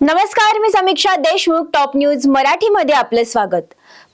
नमस्कार मी समीक्षा Deshmukh top news मराठीमध्ये आपलं स्वागत.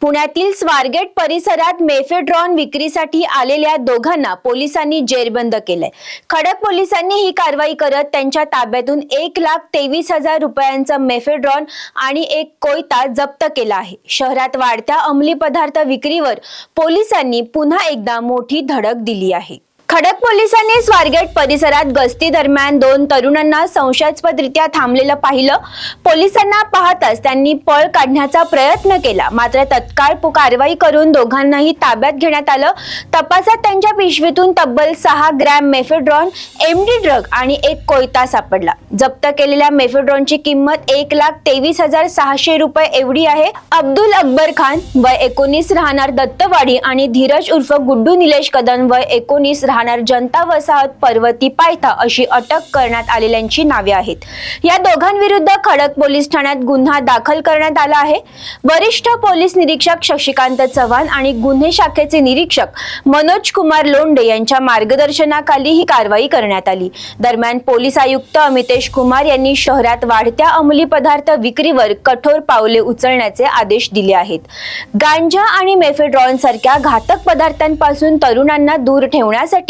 पुण्यातील स्वारगेट परिसरात मेफेड्रॉन विक्रीसाठी आलेल्या दोघांना पोलिसांनी जेरबंद केलंय. खडक पोलिसांनी ही कारवाई करत त्यांच्या ताब्यातून एक लाख तेवीस हजार रुपयांचा मेफेड्रॉन आणि एक कोयता जप्त केला आहे. शहरात वाढत्या अंमली पदार्थ विक्रीवर पोलिसांनी पुन्हा एकदा मोठी धडक दिली आहे. खडक पोलिसांनी स्वारगेट परिसरात गस्ती दरम्यान दोन तरुणांना संशयास्पदरित्या थांबलेलं पाहिलं. पोलिसांना पाहताच त्यांनी पळ काढण्याचा प्रयत्न केला. मात्र तत्काळ कारवाई करून दोघांनाही ताब्यात घेण्यात आलं. तपासात त्यांच्या पिशवीतून तब्बल सहा ग्रॅम मेफेड्रॉन एमडी ड्रग आणि एक कोयता सापडला. जप्त केलेल्या मेफेड्रॉनची किंमत एक लाख तेवीस हजार सहाशे रुपये एवढी आहे. अब्दुल अकबर खान वय एकोणीस राहणार दत्तवाडी आणि धीरज उर्फ गुड्डू निलेश कदम वय एकोणीस राहणार जनता वसाहत पर्वती पायथा अशी अटक करण्यात आलेल्यांची नावे आहेत. या दोघांविरुद्ध खडक पोलीस ठाण्यात गुन्हा दाखल करण्यात आला आहे. वरिष्ठ पोलीस निरीक्षक शशिकांत चव्हाण आणि गुन्हे शाखेचे निरीक्षक मनोज कुमार लोंढे यांच्या मार्गदर्शनाखाली ही कारवाई करण्यात आली. दरम्यान पोलीस आयुक्त अमितेश कुमार यांनी शहरात वाढत्या अंमली पदार्थ विक्रीवर कठोर पावले उचलण्याचे आदेश दिले आहेत. गांजा आणि मेफेड्रॉन सारख्या घातक पदार्थांपासून तरुणांना दूर ठेवण्यासाठी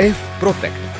एफ प्रोटेक्ट